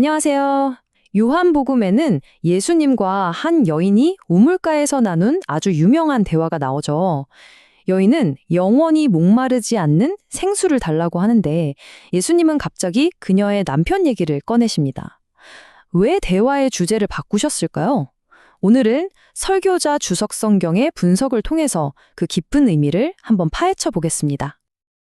안녕하세요. 요한복음에는 예수님과 한 여인이 우물가에서 나눈 아주 유명한 대화가 나오죠. 여인은 영원히 목마르지 않는 생수를 달라고 하는데 예수님은 갑자기 그녀의 남편 얘기를 꺼내십니다. 왜 대화의 주제를 바꾸셨을까요? 오늘은 설교자 주석 성경의 분석을 통해서 그 깊은 의미를 한번 파헤쳐 보겠습니다.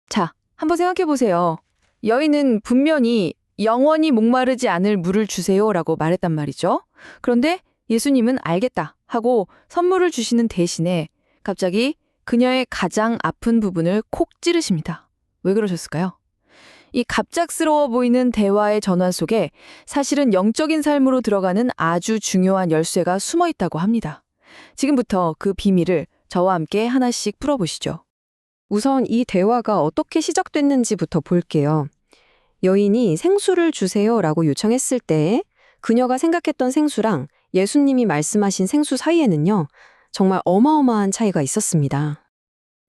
자, 한번 생각해 보세요. 여인은 분명히 영원히 목마르지 않을 물을 주세요라고 말했단 말이죠. 그런데 예수님은 알겠다 하고 선물을 주시는 대신에 갑자기 그녀의 가장 아픈 부분을 콕 찌르십니다. 왜 그러셨을까요? 이 갑작스러워 보이는 대화의 전환 속에 사실은 영적인 삶으로 들어가는 아주 중요한 열쇠가 숨어 있다고 합니다. 지금부터 그 비밀을 저와 함께 하나씩 풀어보시죠. 우선 이 대화가 어떻게 시작됐는지부터 볼게요. 여인이 생수를 주세요라고 요청했을 때 그녀가 생각했던 생수랑 예수님이 말씀하신 생수 사이에는요, 정말 어마어마한 차이가 있었습니다.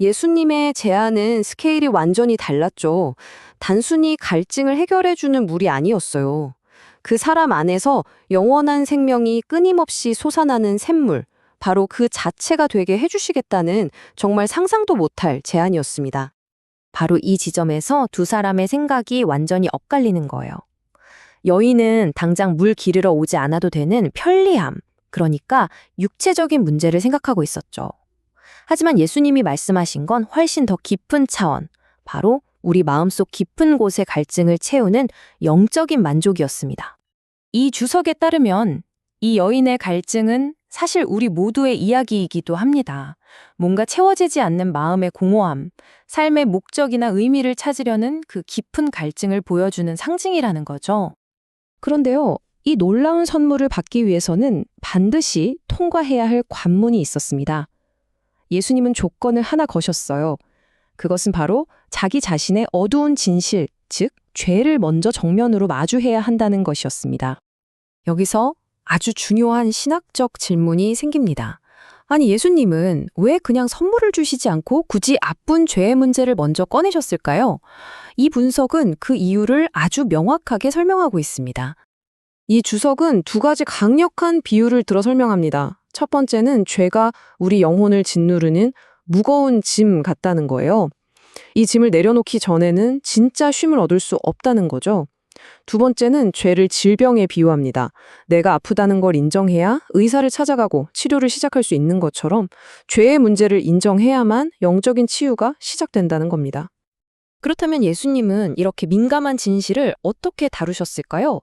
예수님의 제안은 스케일이 완전히 달랐죠. 단순히 갈증을 해결해주는 물이 아니었어요. 그 사람 안에서 영원한 생명이 끊임없이 솟아나는 샘물, 바로 그 자체가 되게 해주시겠다는 정말 상상도 못할 제안이었습니다. 바로 이 지점에서 두 사람의 생각이 완전히 엇갈리는 거예요. 여인은 당장 물 기르러 오지 않아도 되는 편리함, 그러니까 육체적인 문제를 생각하고 있었죠. 하지만 예수님이 말씀하신 건 훨씬 더 깊은 차원, 바로 우리 마음속 깊은 곳의 갈증을 채우는 영적인 만족이었습니다. 이 주석에 따르면 이 여인의 갈증은 사실 우리 모두의 이야기이기도 합니다. 뭔가 채워지지 않는 마음의 공허함, 삶의 목적이나 의미를 찾으려는 그 깊은 갈증을 보여주는 상징이라는 거죠. 그런데요, 이 놀라운 선물을 받기 위해서는 반드시 통과해야 할 관문이 있었습니다. 예수님은 조건을 하나 거셨어요. 그것은 바로 자기 자신의 어두운 진실, 즉, 죄를 먼저 정면으로 마주해야 한다는 것이었습니다. 여기서 아주 중요한 신학적 질문이 생깁니다. 아니, 예수님은 왜 그냥 선물을 주시지 않고 굳이 아픈 죄의 문제를 먼저 꺼내셨을까요? 이 분석은 그 이유를 아주 명확하게 설명하고 있습니다. 이 주석은 두 가지 강력한 비유를 들어 설명합니다. 첫 번째는 죄가 우리 영혼을 짓누르는 무거운 짐 같다는 거예요. 이 짐을 내려놓기 전에는 진짜 쉼을 얻을 수 없다는 거죠. 두 번째는 죄를 질병에 비유합니다. 내가 아프다는 걸 인정해야 의사를 찾아가고 치료를 시작할 수 있는 것처럼 죄의 문제를 인정해야만 영적인 치유가 시작된다는 겁니다. 그렇다면 예수님은 이렇게 민감한 진실을 어떻게 다루셨을까요?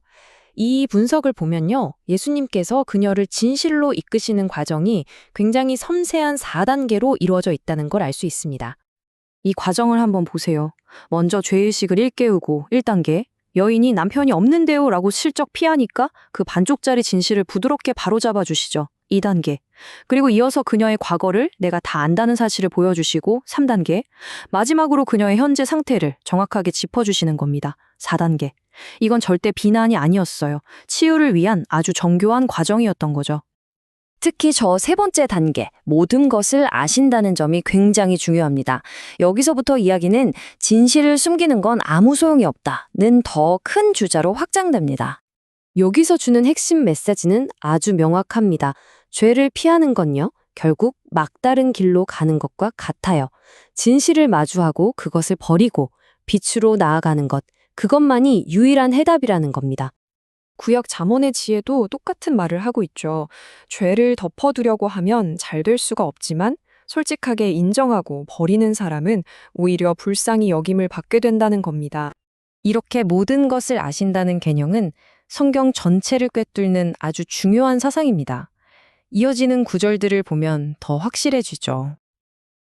이 분석을 보면요. 예수님께서 그녀를 진실로 이끄시는 과정이 굉장히 섬세한 4단계로 이루어져 있다는 걸 알 수 있습니다. 이 과정을 한번 보세요. 먼저 죄의식을 일깨우고 1단계, 여인이 남편이 없는데요 라고 실적 피하니까 그 반쪽짜리 진실을 부드럽게 바로잡아 주시죠. 2단계. 그리고 이어서 그녀의 과거를 내가 다 안다는 사실을 보여주시고 3단계. 마지막으로 그녀의 현재 상태를 정확하게 짚어주시는 겁니다. 4단계. 이건 절대 비난이 아니었어요. 치유를 위한 아주 정교한 과정이었던 거죠. 특히 저 세 번째 단계, 모든 것을 아신다는 점이 굉장히 중요합니다. 여기서부터 이야기는 진실을 숨기는 건 아무 소용이 없다는 더 큰 주자로 확장됩니다. 여기서 주는 핵심 메시지는 아주 명확합니다. 죄를 피하는 건요, 결국 막다른 길로 가는 것과 같아요. 진실을 마주하고 그것을 버리고 빛으로 나아가는 것, 그것만이 유일한 해답이라는 겁니다. 구약 잠언의 지혜도 똑같은 말을 하고 있죠. 죄를 덮어두려고 하면 잘 될 수가 없지만 솔직하게 인정하고 버리는 사람은 오히려 불쌍히 여김을 받게 된다는 겁니다. 이렇게 모든 것을 아신다는 개념은 성경 전체를 꿰뚫는 아주 중요한 사상입니다. 이어지는 구절들을 보면 더 확실해지죠.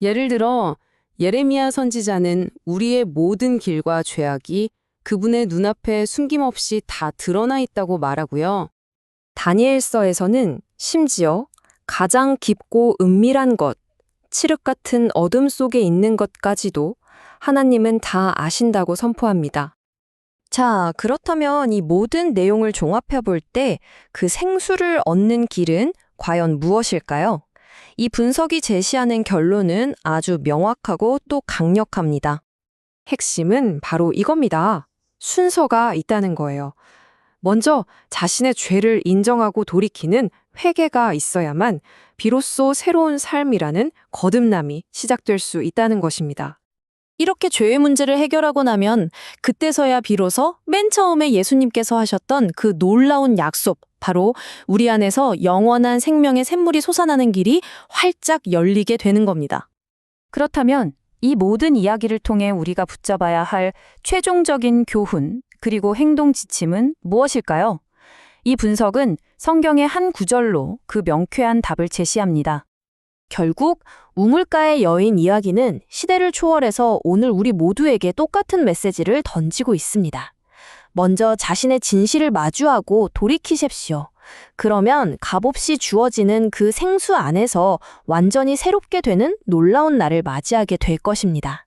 예를 들어 예레미야 선지자는 우리의 모든 길과 죄악이 그분의 눈앞에 숨김없이 다 드러나 있다고 말하고요. 다니엘서에서는 심지어 가장 깊고 은밀한 것, 칠흑 같은 어둠 속에 있는 것까지도 하나님은 다 아신다고 선포합니다. 자, 그렇다면 이 모든 내용을 종합해 볼 때 그 생수를 얻는 길은 과연 무엇일까요? 이 분석이 제시하는 결론은 아주 명확하고 또 강력합니다. 핵심은 바로 이겁니다. 순서가 있다는 거예요. 먼저 자신의 죄를 인정하고 돌이키는 회개가 있어야만 비로소 새로운 삶이라는 거듭남이 시작될 수 있다는 것입니다. 이렇게 죄의 문제를 해결하고 나면 그때서야 비로소 맨 처음에 예수님께서 하셨던 그 놀라운 약속, 바로 우리 안에서 영원한 생명의 샘물이 솟아나는 길이 활짝 열리게 되는 겁니다. 그렇다면 이 모든 이야기를 통해 우리가 붙잡아야 할 최종적인 교훈, 그리고 행동 지침은 무엇일까요? 이 분석은 성경의 한 구절로 그 명쾌한 답을 제시합니다. 결국 우물가의 여인 이야기는 시대를 초월해서 오늘 우리 모두에게 똑같은 메시지를 던지고 있습니다. 먼저 자신의 진실을 마주하고 돌이키십시오. 그러면 값없이 주어지는 그 생수 안에서 완전히 새롭게 되는 놀라운 날을 맞이하게 될 것입니다.